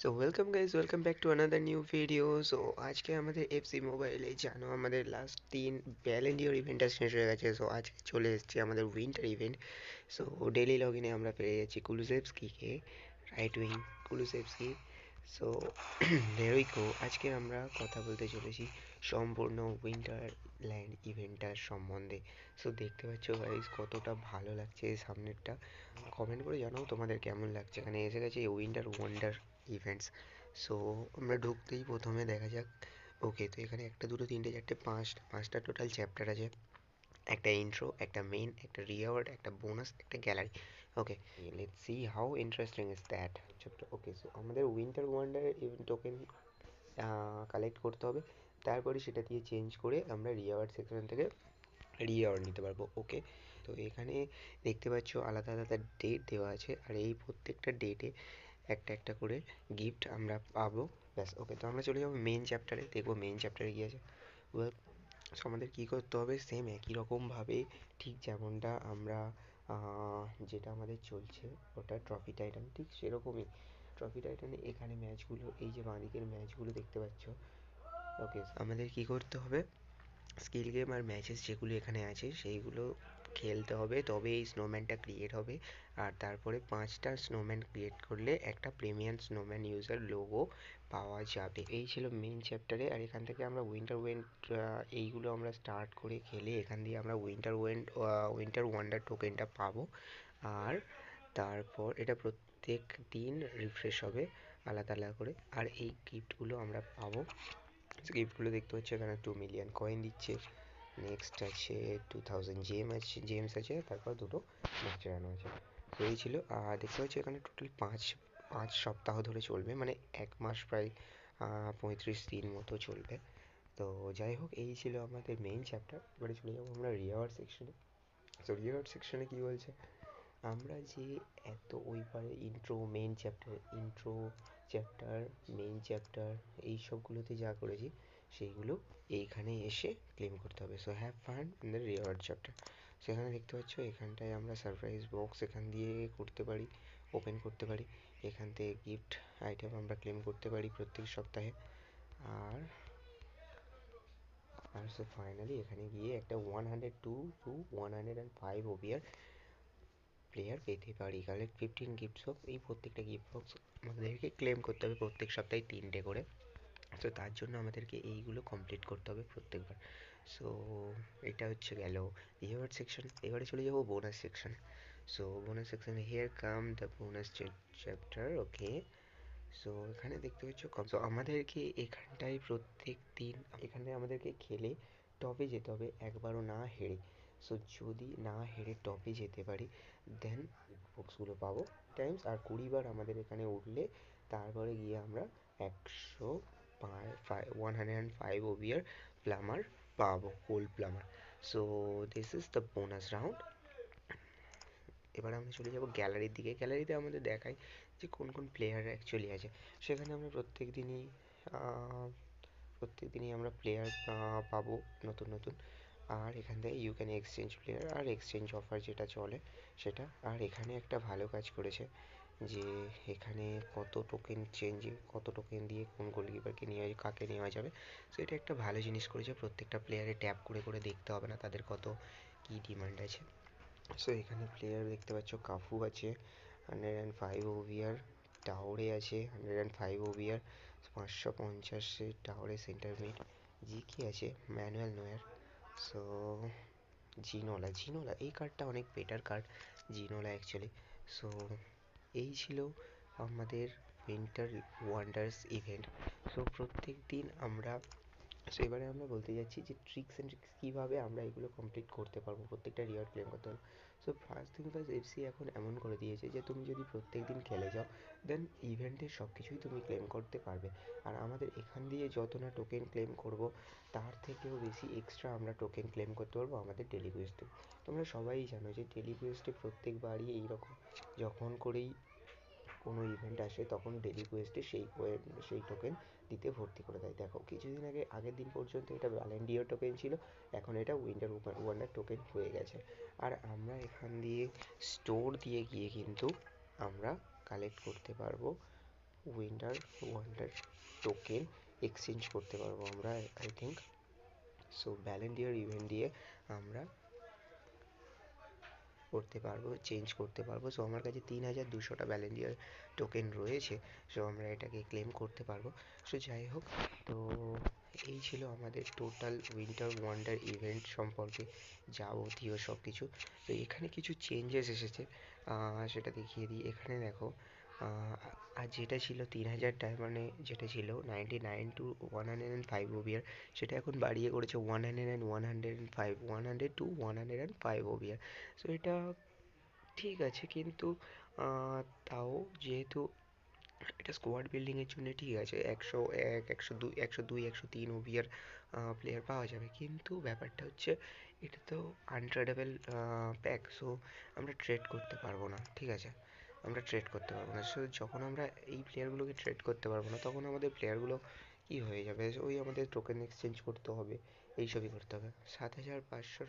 So welcome guys welcome back to another new video so আজকে আমাদের FC মোবাইলে জানো, আমাদের লাস্ট তিন ব্যালেন্ডিওর ইভেন্টটা শেষ হয়ে গেছে। সো আজকে চলে এসেছে আমাদের winter event so daily log ইনে আমরা পেয়ে যাচ্ছি কুলুসেভস্কিকে রাইট উইং কুলুসেভস্কি সো নেরইকো আজকে আমরা কথা বলতে চলেছি সম্পূর্ণ উইন্টার ল্যান্ড ইভেন্টটার সম্বন্ধে। সো দেখতে পাচ্ছ গাইজ কতটা ভালো লাগছে সামনেরটা। কমেন্ট করে জানাও তোমাদের কেমন লাগছে। এখানে এসে গেছে উইন্টার ওয়ান্ডার ইভেন্টস সো আমরা ঢুকতেই প্রথমে দেখা যাক। ওকে তো এখানে একটা, দুটো, তিনটে, চারটে, পাঁচটা পাঁচটা টোটাল চ্যাপ্টার আছে। একটা ইন্ট্রো একটা মেন একটা রিওয়ার্ড একটা বোনাস একটা gallery okay let see how interesting is that chapter okay so আমাদের উইন্টার ওয়ান্ডার টোকেন কালেক্ট করতে হবে। তারপরে সেটা দিয়ে চেঞ্জ করে আমরা রিওয়ার্ড সেকশন থেকে রিওয়ার্ড নিতে পারব। ওকে তো এখানে দেখতে পাচ্ছ আলাদা আলাদা ডেট দেওয়া আছে। আর এই প্রত্যেকটা ডেটে একটা একটা করে গিফট আমরা পাবো। ব্যাস ওকে তো আমরা চলে যাব মেন চ্যাপ্টারে দেখব মেন চ্যাপ্টারে কী আছে। সো আমাদের কী করতে হবে? সেম একই রকমভাবে ঠিক যেমনটা আমরা যেটা আমাদের চলছে, ওটা ট্রফি টাইটান ঠিক সেরকমই। ট্রফি টাইটানে এখানে ম্যাচগুলো এই যে বাঁদিকের ম্যাচগুলো দেখতে পাচ্ছ। ওকে আমাদের কী করতে হবে? স্কিল গেম আর ম্যাচেস যেগুলো এখানে আছে, সেইগুলো খেলতে হবে তবে এই স্নোম্যানটা ক্রিয়েট হবে। আর তারপরে পাঁচটা স্নোম্যান ক্রিয়েট করলে একটা প্রিমিয়াম স্নোম্যান ইউজার লোগো পাওয়া যাবে। এই ছিল মেন চ্যাপ্টারে আর এখান থেকে আমরা উইন্টার ওয়েন্ট এইগুলো আমরা স্টার্ট করে খেলে এখান দিয়ে আমরা উইন্টার ওয়েন্ট উইন্টার ওয়ান্ডার টোকেনটা পাবো। আর তারপর এটা প্রত্যেক দিন রিফ্রেশ হবে আলাদা আলাদা করে। আর এই গিফটগুলো আমরা পাবো। গিফটগুলো দেখতে পাচ্ছি এখানে টু মিলিয়ন কয়েন দিচ্ছে। নেক্সট আছে টু থাউজেন্ড জেম আছে জেমস আছে, তারপর দুটো ম্যাচ আছে। তো এই ছিল, আর দেখতে পাচ্ছি এখানে টোটাল পাঁচ পাঁচ সপ্তাহ ধরে চলবে মানে এক মাস প্রায় পঁয়ত্রিশ দিন মতো চলবে। তো যাই হোক, এই ছিল আমাদের মেইন চ্যাপ্টার এবারে চলে যাব আমরা রিওয়ার্ড সেকশনে তো রিওয়ার্ড সেকশনে কী বলছে? আমরা যে এত ওই পারে intro main chapter intro chapter main chapter এই সবগুলোতে যা করেছি সেইগুলো এইখানে এসে ক্লেম করতে হবে। So have fun in the reward chapter সেখানে দেখতে পাচ্ছ, এখানটায় আমরা সারপ্রাইজ বক্স এখান দিয়ে করতে পারি ওপেন করতে পারি। এখান থেকে গিফট আইটেম আমরা ক্লেম করতে পারি প্রত্যেক সপ্তাহে। আর আর সো ফাইনালি এখানে গিয়ে একটা one hundred two two one hundred and five OVR player পেতে পারি। কালেক্ট ফিফটিন গিফট বক্স এই প্রত্যেকটা গিফট বক্স আমাদেরকে ক্লেম করতে হবে প্রত্যেক সপ্তাহে তিনটে করে। তো তার জন্য আমাদেরকে এইগুলো কমপ্লিট করতে হবে প্রত্যেকবার। সো এটা হচ্ছে গেল। রিওয়ার্ড সেকশন এবারে চলে যাব bonus section so bonus section here come the bonus chapter okay so এখানে দেখতে পাচ্ছ কম সো আমাদেরকে এখানটায় প্রত্যেক দিন এখানে আমাদেরকে খেলে টপে যেতে হবে, একবারও না হেরে। সো যদি না হেরে টপে যেতে পারি দেন বক্সগুলো পাবো। টাইমস আর কুড়িবার আমাদের এখানে উঠলে, তারপরে গিয়ে আমরা একশো one hundred and five OVR plumber পাবো কোল্ড plumber so this is the bonus round এবার আমরা চলে যাব গ্যালারির দিকে। গ্যালারিতে আমাদের দেখায় যে কোন কোন প্লেয়ার অ্যাকচুয়ালি আছে। সেখানে আমরা প্রত্যেক দিনই প্রত্যেক দিনই আমরা প্লেয়ার পাবো নতুন নতুন। আর এখান থেকে ইউ ক্যান এক্সচেঞ্জ প্লেয়ার আর এক্সচেঞ্জ অফার যেটা চলে সেটা। আর এখানে একটা ভালো কাজ করেছে। যে এখানে কত টোকেন চেঞ্জ কত টোকেন দিয়ে কোন গোলকিপারকে নেওয়া কাকে নেওয়া যাবে সো এটা একটা ভালো জিনিস করেছে। প্রত্যেকটা প্লেয়ারে ট্যাপ করে করে দেখতে হবে না তাদের কত কী ডিমান্ড আছে। সো এখানে প্লেয়ার দেখতে পাচ্ছ, কাফু আছে হান্ড্রেড অ্যান্ড ফাইভ ওভিয়ার টাওয়ারে আছে হান্ড্রেড অ্যান্ড ফাইভ ওভিয়ার পাঁচশো পঞ্চাশে টাওরে সেন্টার মিড জি কি আছে ম্যানুয়াল নোয়ার সো জিনোলা জিনোলা এই কার্ডটা অনেক better card Ginola actually so এই ছিল আমাদের উইন্টার ওয়ান্ডার্স ইভেন্ট সো প্রত্যেক দিন আমরা সো এবারে আমরা বলতে যাচ্ছি যে ট্রিক্স অ্যান্ড ট্রিক্স কীভাবে আমরা এগুলো কমপ্লিট করতে পারব প্রত্যেকটা রিওয়ার্ড ক্লেম করতে পারব। So first thing first FC এখন এমন করে দিয়েছে যে তুমি যদি প্রত্যেক দিন খেলে যাও দেন ইভেন্টের সব কিছুই তুমি ক্লেম করতে পারবে। আর আমাদের এখান দিয়ে যত না টোকেন ক্লেম করব, তার থেকেও বেশি এক্সট্রা আমরা টোকেন ক্লেম করতে পারব আমাদের ডেলি কুইস্টে তোমরা সবাই জানো যে ডেলি কুইস্টে প্রত্যেকবারই এইরকম যখন করেই কোনো ইভেন্ট আসে তখন ডেলি কোয়েস্টে সেই সেই টোকেন দিতে ভর্তি করে দেয়। দেখো, কিছুদিন আগে, আগের দিন পর্যন্ত এটা ভ্যালেন্ডিয়ার টোকেন ছিল, এখন এটা উইন্টার ওয়ান্ডার টোকেন হয়ে গেছে। আর আমরা এখান দিয়ে স্টোর দিয়ে গিয়ে কিন্তু আমরা কালেক্ট করতে পারব উইন্টার ওয়ান্ডার টোকেন এক্সচেঞ্জ করতে পারব আমরা আই থিঙ্ক সো ব্যালেন্ডিয়ার ইভেন্ট দিয়ে আমরা করতে পারব চেঞ্জ করতে পারব। সো আমার কাছে তিন হাজার দুশোটা ভ্যালেন্টিয়ার টোকেন রয়েছে। সো আমরা এটাকে ক্লেম করতে পারব। সো যাই হোক, তো এই ছিল আমাদের টোটাল উইন্টার ওয়ান্ডার ইভেন্ট সম্পর্কে যাবতীয় সবকিছু। তো এখানে কিছু চেঞ্জেস এসেছে। আহ, সেটা দেখিয়ে দিই। এখানে দেখো আর যেটা ছিল তিন হাজার ডায়মন্ডে যেটা ছিল ninety nine two one hundred and five OVR সেটা এখন বাড়িয়ে করেছে one hundred and one hundred and five one hundred two one hundred and five OVR so এটা ঠিক আছে, কিন্তু তাও যেহেতু এটা স্কোয়াড বিল্ডিংয়ের জন্য ঠিক আছে, একশো এক, একশো দুই একশো দুই, একশো তিন ওভিয়ার প্লেয়ার পাওয়া যাবে। কিন্তু ব্যাপারটা হচ্ছে, এটা তো আনট্রেডেবল প্যাক সো আমরা ট্রেড করতে পারব না, ঠিক আছে? আমরা ট্রেড করতে পারব না। সো যখন আমরা এই প্লেয়ারগুলোকে ট্রেড করতে পারব না, তখন আমাদের প্লেয়ারগুলো কী হয়ে যাবে? ওই আমাদের টোকেন এক্সচেঞ্জ করতে হবে এইসবই করতে হবে। সাত হাজার পাঁচশো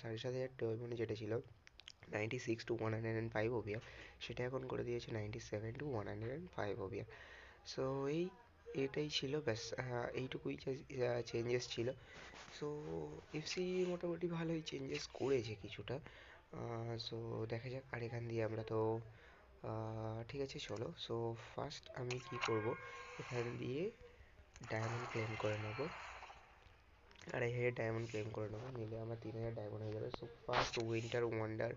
সাড়ে সাত হাজার মানে যেটা ছিল ninety six two one hundred and five OVR সেটা এখন করে দিয়েছে ninety seven two one hundred and five OVR so এই, এটাই ছিল, ব্যাস এইটুকুই চেঞ্জেস ছিল। সো এফসি মোটামুটি ভালোই চেঞ্জেস করেছে কিছুটা। সো দেখা যাক, আর এখান দিয়ে আমরা তো ঠিক আছে, চলো। সো ফার্স্ট আমি কি করব? এখান দিয়ে ডায়মন্ড ক্লেম করে নেব। আড়াই হাজার ডায়মন্ড ক্লেম করে নেব। নিলে আমার তিন হাজার ডায়মন্ড হয়ে যাবে। So first winter wonder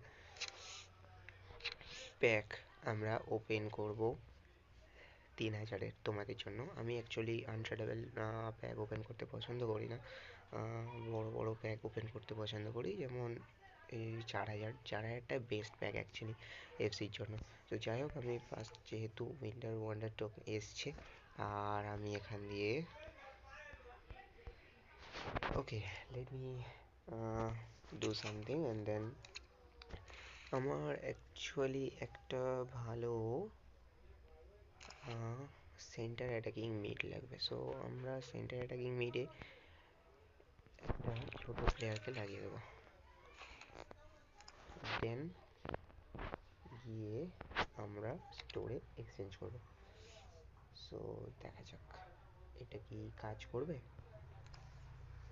pack আমরা ওপেন করব তিন হাজারের তোমাদের জন্য। আমি অ্যাকচুয়ালি আনট্রেডেবল প্যাক ওপেন করতে পছন্দ করি না। বড় বড় প্যাক ওপেন করতে পছন্দ করি। যেমন এই চার হাজার, চার হাজারটা বেস্ট প্যাক অ্যাকচুয়ালি এফসির জন্য। তো যাই হোক, আমি ফার্স্ট যেহেতু উইন্টার ওয়ান্ডার টোক এসছে, আর আমি এখান দিয়ে okay let me do something and then আমার অ্যাকচুয়ালি একটা ভালো সেন্টার অ্যাটাকিং মিড লাগবে। সো আমরা সেন্টার অ্যাটাকিং মিডে একটা ছোটো প্লেয়ারকে লাগিয়ে দেবো। দেন গিয়ে আমরা স্টোরে এক্সচেঞ্জ করব। সো দেখা যাক, এটা কি কাজ করবে?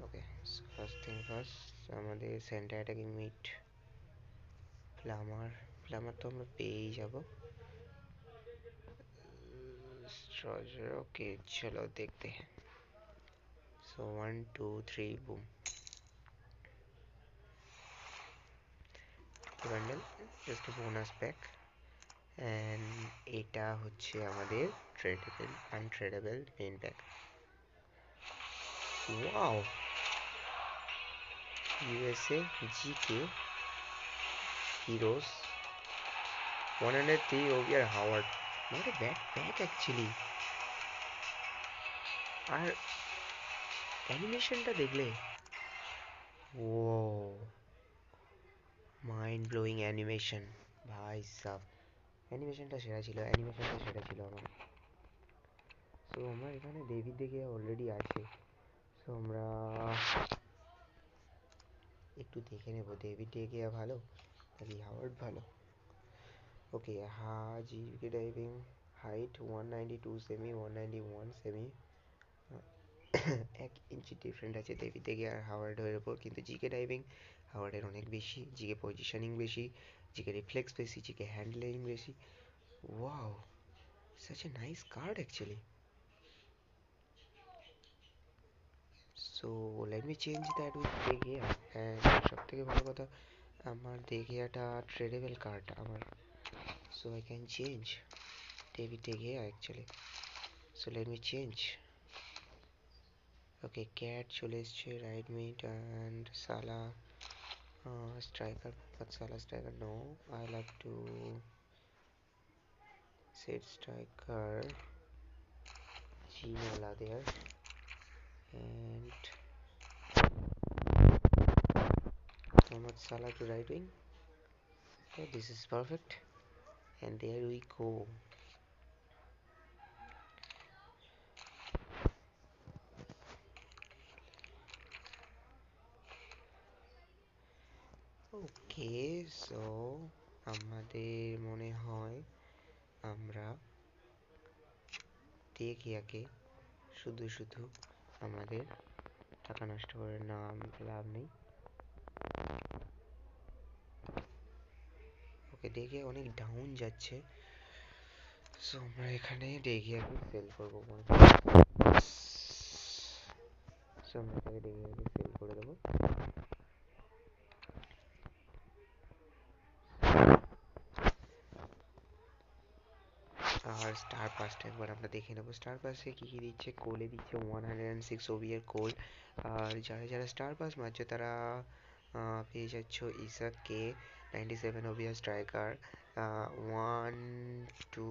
ওকে ফার্স্ট থিং ফার্স্ট আমাদের সেন্টার অ্যাটাকিং মিড ফ্লামার ফ্লামার তো আমরা পেয়েই যাব। ওকে চলো দেখতে। So one two three boom bundle just bonus pack and এটা হচ্ছে আমাদের main pack wow USA GK heroes one hundred three overall Howard not a bad pack actually আর অ্যানিমেশনটা দেখলে ও মাইন্ড ব্লোয়িং অ্যানিমেশন ভাই সাব অ্যানিমেশনটা সেরা ছিল অ্যানিমেশনটা সেরা ছিল আমার। সো আমরা এখানে ডেভিড দেখে অলরেডি আছে। সো আমরা একটু দেখে নেব। ডেভিড ডেকে ভালো, নাকি হাওয়ার্ড ভালো? ওকে হাজি diving height one ninety two semi one ninety one semi এক ইঞ্চি ডিফারেন্ট আছে ডেভিড দেখে আর হাওয়ার্ডের ওপর। কিন্তু জিকে ডাইভিং হাওয়ার্ডের অনেক বেশি জিকে পজিশনিং বেশি জিকে রিফ্লেক্স বেশি জিকে হ্যান্ডলিং বেশি wow such a nice card actually so let me change that with Degea and সব থেকে ভালো কথা আমার Degeaটা tradable card আমার so I can change David Degea actually so let me change okay cat চলে এসছে রাইট মিড অ্যান্ড সালা uh, striker Patsala striker no I like to set striker. Ginola there. And Thomas Salah to right wing. Okay, this is perfect. And there we go. Okay so আমাদের মনে হয় আমরা দেখিয়াকে শুধু শুধু আমাদের টাকা নষ্ট করে নাম লাভ নেই। ওকে দেখে অনেক ডাউন যাচ্ছে। সো আমরা এখানে ডেগিয়াকে সেল করব আমরা এটাকে ডেগিয়াকে সেল করে দেবো। আর স্টার পাসটা একবার আমরা দেখে নেব স্টার পাসে কী কী দিচ্ছে কোলে দিচ্ছে one hundred and six OVR Cole আর যারা যারা স্টার পাস মারছে তারা পেয়ে যাচ্ছ ইসাক কে ninety seven OVR striker one two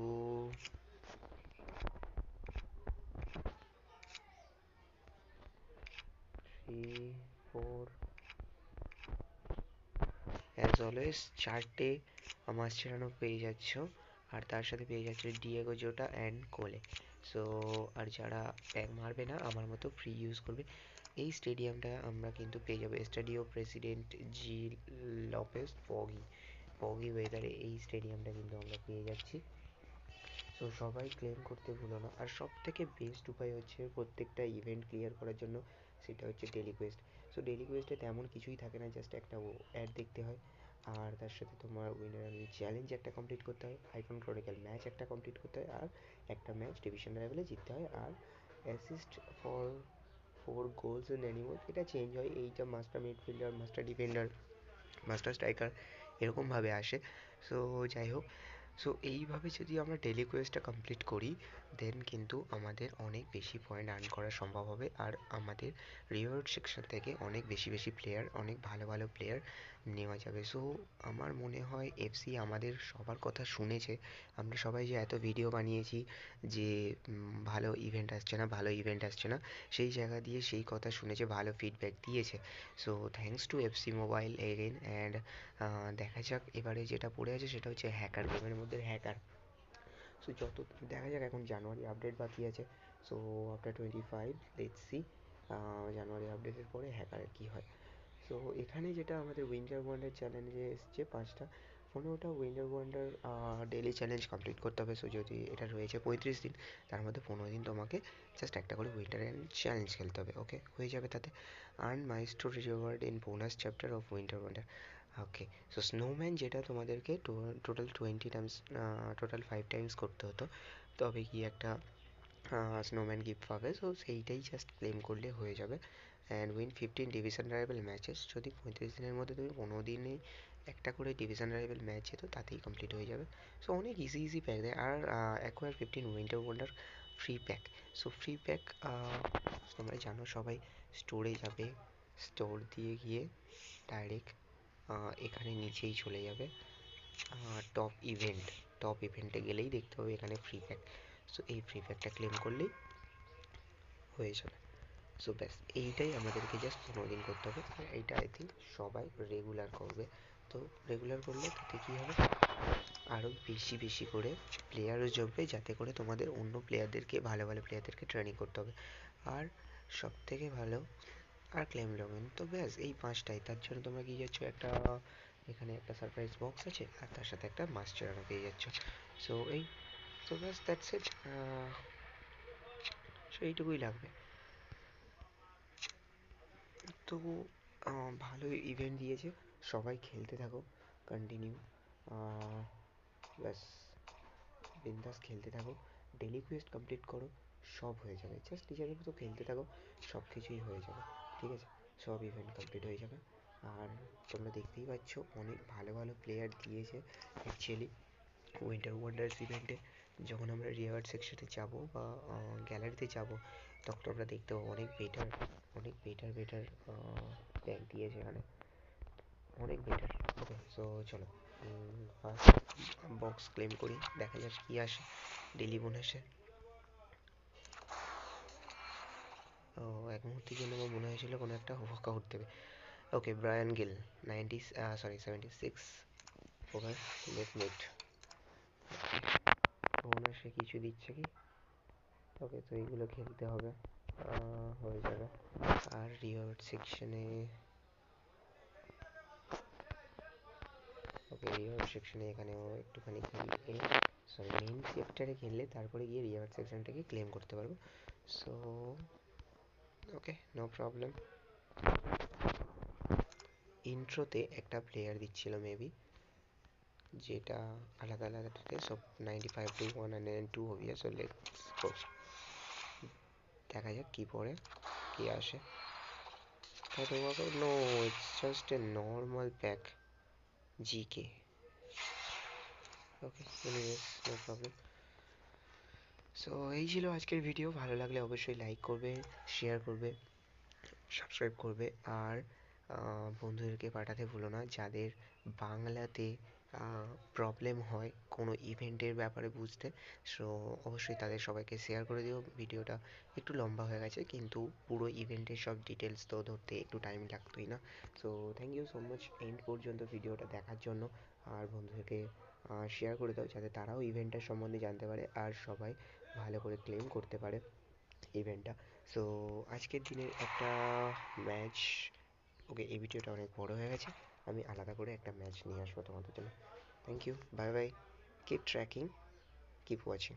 three four as always চারটে মাস্টারানো পেয়ে যাচ্ছ আর তার সাথে পেয়ে যাচ্ছে Diego Jota and Cole so আর যারা প্যাক মারবে না, আমার মতো ফ্রি ইউজ করবে, এই স্টেডিয়ামটা আমরা কিন্তু পেয়ে যাব। স্টাডিও প্রেসিডেন্ট জি লপেস পগি পগি ওয়েদারে এই স্টেডিয়ামটা কিন্তু আমরা পেয়ে যাচ্ছি। সো সবাই ক্লেম করতে ভুলো না। আর সব থেকে বেস্ট উপায় হচ্ছে প্রত্যেকটা ইভেন্ট ক্লিয়ার করার জন্য, সেটা হচ্ছে ডেলি কোয়েস্ট সো ডেলি কোয়েস্টে তেমন কিছুই থাকে না জাস্ট একটা অ্যাড দেখতে হয়। আর তার সাথে তোমার উইনার চ্যালেঞ্জ একটা কমপ্লিট করতে হয় আইকন ক্রনিক্যাল ম্যাচ একটা কমপ্লিট করতে হয় আর একটা ম্যাচ ডিভিশন লেভেলে জিততে হয় আর assist for four goals in অ্যানিমোল এটা চেঞ্জ হয় এইটা master midfielder master defender master striker এরকমভাবে আসে। সো যাই হোক সো এইভাবে যদি আমরা ডেলি কোয়েস্টটা কমপ্লিট করি দেন কিন্তু আমাদের অনেক বেশি পয়েন্ট আর্ন করা সম্ভব হবে। আর আমাদের রিওয়ার্ড সেকশন থেকে অনেক বেশি বেশি প্লেয়ার অনেক ভালো ভালো প্লেয়ার নেওয়া যাবে। সো আমার মনে হয় এফসি আমাদের সবার কথা শুনেছে। আমরা সবাই যে এত ভিডিও বানিয়েছি যে ভালো ইভেন্ট আসছে না, ভালো ইভেন্ট আসছে না, সেই জায়গা দিয়ে সেই কথা শুনেছে, ভালো ফিডব্যাক দিয়েছে। So thanks to FC mobile again and দেখা যাক এবারে যেটা পড়ে আছে সেটা হচ্ছে হ্যাকার গেমের মধ্যে হ্যাকার সো যত, দেখা যাক এখন জানুয়ারি আপডেট বাকি আছে। So after twenty five let's see January আপডেটের পরে হ্যাকারের কী হয়। সো এখানে যেটা আমাদের উইন্টার ওয়ান্ডার চ্যালেঞ্জে এসছে পাঁচটা পনেরোটা winter wonder daily challenge complete করতে হবে। সো যদি এটা রয়েছে পঁয়ত্রিশ দিন, তার মধ্যে পনেরো দিন তোমাকে জাস্ট একটা করে উইন্টার চ্যালেঞ্জ খেলতে হবে ওকে হয়ে যাবে তাতে। Earn my story reward in bonus chapter of winter wonder okay so snowman যেটা তোমাদেরকে total twenty times total five times করতে হতো, তবে কি একটা স্নোম্যান গিফট পাবে। সো সেইটাই জাস্ট ক্লেম করলে হয়ে যাবে। And win fifteen division rival matches যদি পঁয়ত্রিশ দিনের মধ্যে তুমি পনেরো দিনে একটা করে ডিভিশন রাইভেল ম্যাচ যেত তাতেই কমপ্লিট হয়ে যাবে। সো অনেক ইজি ইজি প্যাক দেয়। আর acquire fifteen winter wonder free pack so free pack তোমরা জানো সবাই স্টোরে যাবে। স্টোর দিয়ে গিয়ে ডাইরেক্ট এখানে নিচেই চলে যাবে। টপ ইভেন্ট টপ ইভেন্টে গেলেই দেখতে হবে এখানে ফ্রি প্যাক সো এই ফ্রি প্যাকটা ক্লেম করলেই হয়ে যাবে। সো ব্যাস এইটাই আমাদেরকে জাস্ট পনেরো দিন করতে হবে। এইটা আই থিঙ্ক সবাই রেগুলার করবে। তো রেগুলার করলে তাতে কী হবে? আরও বেশি বেশি করে প্লেয়ারও জমবে, যাতে করে তোমাদের অন্য প্লেয়ারদেরকে ভালো ভালো প্লেয়ারদেরকে ট্রেনিং করতে হবে। আর সব থেকে ভালো, আর ক্লেম লগইন তো ব্যাস, এই পাঁচটাই। তার জন্য তোমরা কী যাচ্ছ? একটা, এখানে একটা সারপ্রাইজ বক্স আছে, আর তার সাথে একটা মাস্টারও পেয়ে যাচ্ছ। সো এই সো ব্যাস দ্যাটস ইট সো এইটুকুই লাগবে। তো ভালো ইভেন্ট দিয়েছে। সবাই খেলতে থাকো কন্টিনিউ ব্যাস, বিন্দাস খেলতে থাকো। ডেলি কোয়েস্ট কমপ্লিট করো, সব হয়ে যাবে। জাস্ট নিজের মতো খেলতে থাকো, সব কিছুই হয়ে যাবে। ঠিক আছে? সব ইভেন্ট কমপ্লিট হয়ে যাবে। আর তোমরা দেখতেই পাচ্ছ, অনেক ভালো ভালো প্লেয়ার দিয়েছে অ্যাকচুয়ালি উইন্টার ওয়ান্ডার্স ইভেন্টে যখন আমরা রিওয়ার্ড সেকশনে যাব বা গ্যালারিতে যাব, তখন আমরা দেখতে পাবো অনেক বেটার অনেক বেটার বেটার প্যাক দিয়েছে এখানে। অনেক বেটার ওকে সো চলো ফার্স্ট বক্স ক্লেম করি, দেখা যাক কী আসে ডেলি বোনাসে ও, এক মুহূর্তের জন্য আমার মনে হয়েছিল কোনো একটা ওয়ার্কআউট দেবে। Okay Brian Gill ninety sorry seventy six over late meet. বোনাসে কিছু দিচ্ছে কি? ওকে তো এইগুলো খেলতে হবে। হয়ে যাবে। আর রিওয়ার্ড সেকশনে ওকে, রিওয়ার্ড সেকশনে এখানেও একটুখানি খেলবে। সরি মেন চ্যাপ্টারে খেললে তারপরে গিয়ে রিওয়ার্ড সেকশনটাকে ক্লেম করতে পারব। সো ওকে নো প্রবলেম ইন্ট্রোতে একটা প্লেয়ার দিচ্ছিল মেবি যেটা আলাদা আলাদা থাকে, সব ninety five two one hundred two হবে সো লেটস দেখা যাক কী পড়ে, কী আসে। No it's just a normal pack GK okay no problem so এই ছিল আজকের ভিডিও ভালো লাগলে অবশ্যই লাইক করবে শেয়ার করবে সাবস্ক্রাইব করবে, আর বন্ধুদেরকে পাঠাতে ভুলো না, যাদের বাংলাতে প্রবলেম হয় কোনো ইভেন্টের ব্যাপারে বুঝতে। সো অবশ্যই তাদের সবাইকে শেয়ার করে দিও। ভিডিওটা একটু লম্বা হয়ে গেছে, কিন্তু পুরো ইভেন্টের সব ডিটেলস তো ধরতে একটু টাইম লাগতোই না। So thank you so much end পর্যন্ত ভিডিওটা দেখার জন্য। আর বন্ধুদেরকে শেয়ার করে দাও যাতে তারাও ইভেন্টটার সম্বন্ধে জানতে পারে আর সবাই ভালো করে ক্লেম করতে পারে ইভেন্টটা সো আজকের দিনের একটা ম্যাচ ওকে এই ভিডিওটা অনেক বড় হয়ে গেছে। আমি আলাদা করে একটা ম্যাচ নিয়ে আসব তোমাদের জন্য। Thank you bye bye keep tracking keep watching